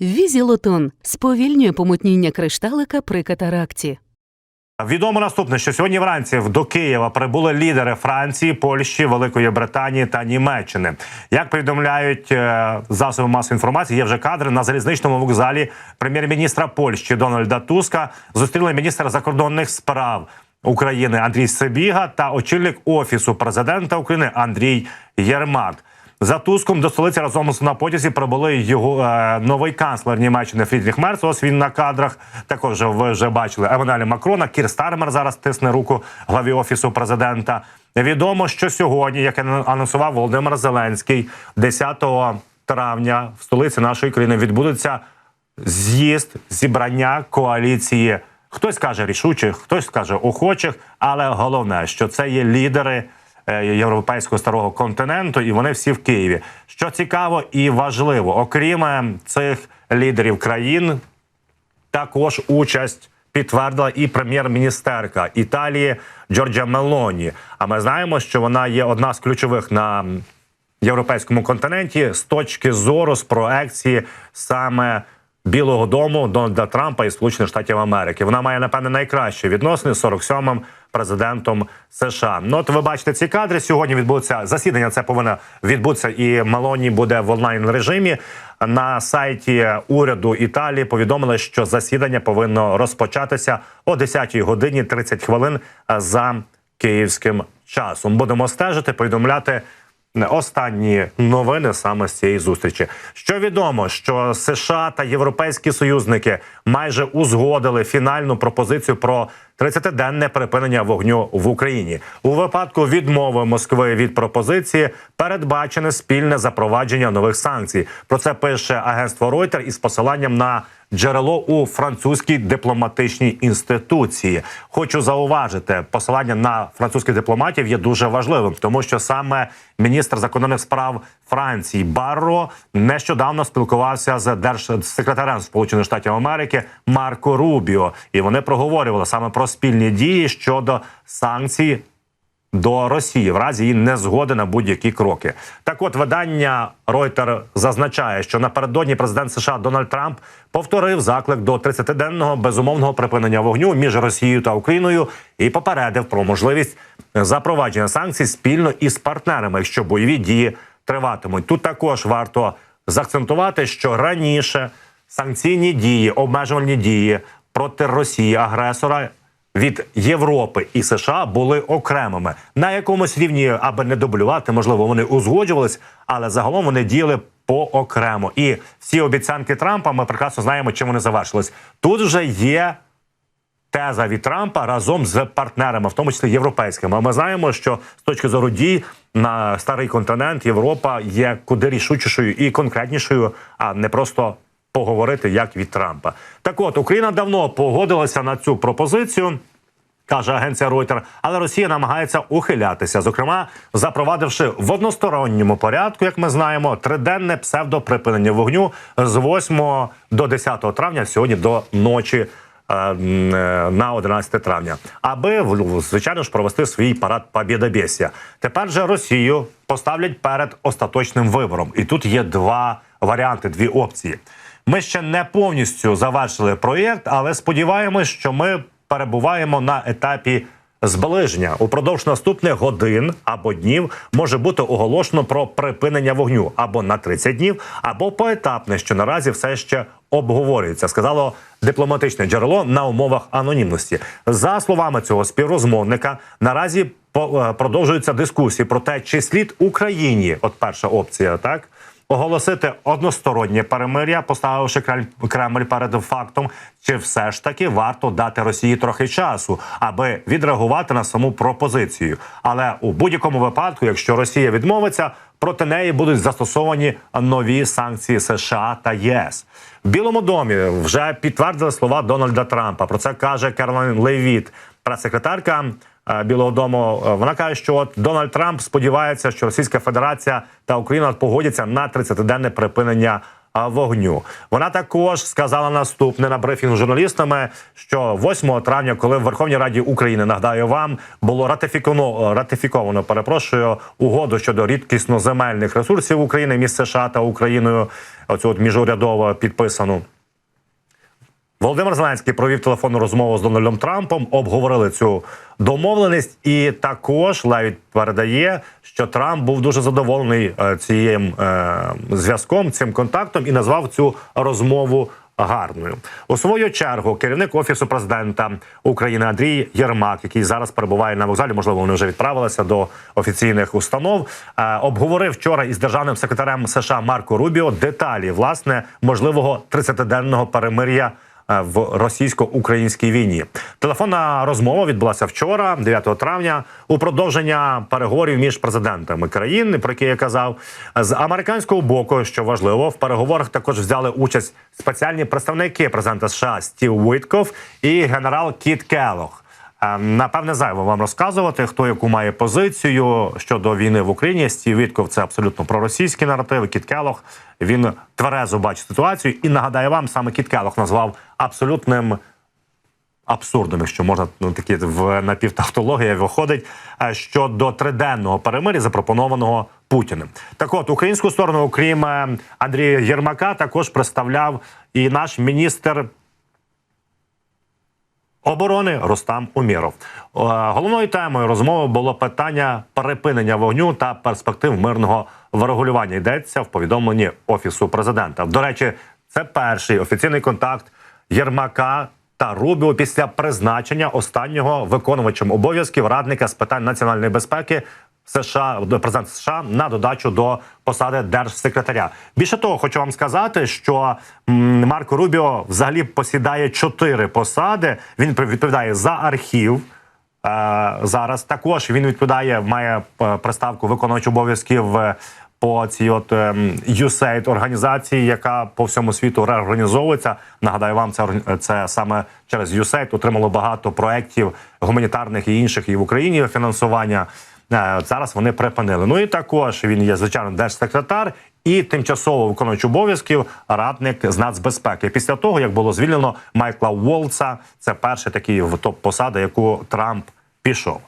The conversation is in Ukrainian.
Візілотон сповільнює помутніння кришталика при катаракті. Відомо наступне, що сьогодні вранці до Києва прибули лідери Франції, Польщі, Великої Британії та Німеччини. Як повідомляють е, засоби масової інформації, є вже кадри на залізничному вокзалі прем'єр-міністра Польщі Дональда Туска зустріли міністра закордонних справ України Андрій Сибіга та очільник офісу президента України Андрій Єрмак. За Туском до столиці разом на потязі прибули його е, новий канцлер Німеччини Фрідріх Мерц. Ось він на кадрах. Також ви вже бачили Еммануеля Макрона. Кір Стармер зараз тисне руку главі офісу президента. Відомо, що сьогодні, як анонсував Володимир Зеленський, 10 травня в столиці нашої країни відбудеться з'їзд зібрання коаліції. Хтось каже рішучих, хтось каже охочих, але головне, що це є лідери європейського старого континенту, і вони всі в Києві. Що цікаво і важливо, окрім е, цих лідерів країн, також участь підтвердила і прем'єр-міністерка Італії Джорджа Мелоні. А ми знаємо, що вона є одна з ключових на європейському континенті з точки зору з проекції саме. Білого Дому Дональда Трампа і Сполучених Штатів Америки вона має напевне найкращі відносини з 47-м президентом США. Ну от ви бачите ці кадри. Сьогодні відбудеться засідання. Це повинно відбутися, і Мелоні буде в онлайн режимі. На сайті уряду Італії повідомили, що засідання повинно розпочатися о 10 годині 30 хвилин за київським часом. Будемо стежити, повідомляти останні новини саме з цієї зустрічі. Що відомо, що США та європейські союзники майже узгодили фінальну пропозицію про 30-денне припинення вогню в Україні. У випадку відмови Москви від пропозиції передбачене спільне запровадження нових санкцій. Про це пише агентство Reuters із посиланням на джерело у французькій дипломатичній інституції. Хочу зауважити, посилання на французьких дипломатів є дуже важливим, тому що саме міністр закордонних справ Франції Барро нещодавно спілкувався з держсекретарем Сполучених Штатів Америки Марко Рубіо, і вони проговорювали саме про спільні дії щодо санкцій до Росії в разі її незгоди на будь-які кроки. Так, от видання Reuters зазначає, що напередодні президент США Дональд Трамп повторив заклик до 30-денного безумовного припинення вогню між Росією та Україною і попередив про можливість запровадження санкцій спільно із партнерами, якщо бойові дії триватимуть. Тут також варто заакцентувати, що раніше санкційні дії, обмежувальні дії проти Росії агресора від Європи і США були окремими на якомусь рівні, аби не дублювати, можливо, вони узгоджувались, але загалом вони діяли поокремо. І всі обіцянки Трампа ми прекрасно знаємо, чим вони завершились. Тут вже є. Теза від Трампа разом з партнерами, в тому числі європейськими. А ми знаємо, що з точки зору дій на старий континент Європа є куди рішучішою і конкретнішою, а не просто поговорити як від Трампа. Так от Україна давно погодилася на цю пропозицію. Каже агенція Reuters, але Росія намагається ухилятися, зокрема запровадивши в односторонньому порядку, як ми знаємо, триденне псевдоприпинення вогню з 8 до 10 травня, сьогодні до ночі е, е, на 11 травня, аби звичайно ж провести свій парад Побєдобєсія. Тепер же Росію поставлять перед остаточним вибором, і тут є два варіанти, дві опції. Ми ще не повністю завершили проєкт, але сподіваємось, що ми перебуваємо на етапі зближення. Упродовж наступних годин або днів може бути оголошено про припинення вогню або на 30 днів, або поетапне, що наразі все ще обговорюється. Сказало дипломатичне джерело на умовах анонімності. За словами цього співрозмовника, наразі е, продовжуються дискусії про те, чи слід Україні, от перша опція, так оголосити одностороннє перемир'я, поставивши Кремль перед фактом, чи все ж таки варто дати Росії трохи часу, аби відреагувати на саму пропозицію. Але у будь-якому випадку, якщо Росія відмовиться, проти неї будуть застосовані нові санкції США та ЄС. В Білому домі вже підтвердили слова Дональда Трампа. Про це каже Керлайн Левіт, прес-секретарка Білого Дому. Е, Вона каже, що от Дональд Трамп сподівається, що Російська Федерація та Україна погодяться на 30-денне припинення вогню. Вона також сказала наступне на брифінгу з журналістами, що 8 травня, коли в Верховній Раді України нагадаю вам, було ратифіковано ратифіковано, перепрошую, угоду щодо рідкісноземельних ресурсів України між США та Україною. Оцю от міжурядово підписану. Володимир Зеленський провів телефонну розмову з Дональдом Трампом, обговорили цю домовленість, і також Левіт передає, що Трамп був дуже задоволений е, цим е, зв'язком, цим контактом і назвав цю розмову гарною. У свою чергу керівник офісу президента України Андрій Єрмак, який зараз перебуває на вокзалі, можливо, вони вже відправилися до офіційних установ. е, Обговорив вчора із державним секретарем США Марко Рубіо деталі власне можливого 30-денного перемир'я в російсько-українській війні. Телефонна розмова відбулася вчора, 9 травня, у продовження переговорів між президентами країн, про які я казав, з американського боку, що важливо, в переговорах також взяли участь спеціальні представники президента США Стів Уитков і генерал Кіт Келлог. Е, Напевне, зайво вам розказувати, хто яку має позицію щодо війни в Україні. Стів Вітков це абсолютно проросійський наратив. Кіт Келлог, він тверезо бачить ситуацію. І нагадаю вам, саме Кіт Келлог назвав абсолютним абсурдом, якщо можна ну, такі в напівтавтологія виходить е, щодо триденного перемир'я, запропонованого Путіним. Так от українську сторону, окрім е, Андрія Єрмака, також представляв і наш міністр оборони Рустам Уміров. Е, Головною темою розмови було питання перепинення вогню та перспектив мирного врегулювання. Йдеться в повідомленні офісу президента. До речі, це перший офіційний контакт Єрмака. Та Рубіо після призначення останнього виконувачем обов'язків радника з питань національної безпеки США президент США на додачу до посади держсекретаря. Більше того, хочу вам сказати, що Марко Рубіо взагалі посідає чотири посади. Він відповідає за архів. Е, зараз також він відповідає, має е, приставку виконувач обов'язків е, по цій от ем, USAID організації, яка по всьому світу реорганізовується. Нагадаю вам, це це саме через USAID отримало багато проєктів гуманітарних і інших і в Україні фінансування. Зараз вони припинили. Ну і також він є звичайно держсекретар і тимчасово виконувач обов'язків радник з нацбезпеки. Після того як було звільнено Майкла Волца, це перший такий в топ посада, яку Трамп пішов.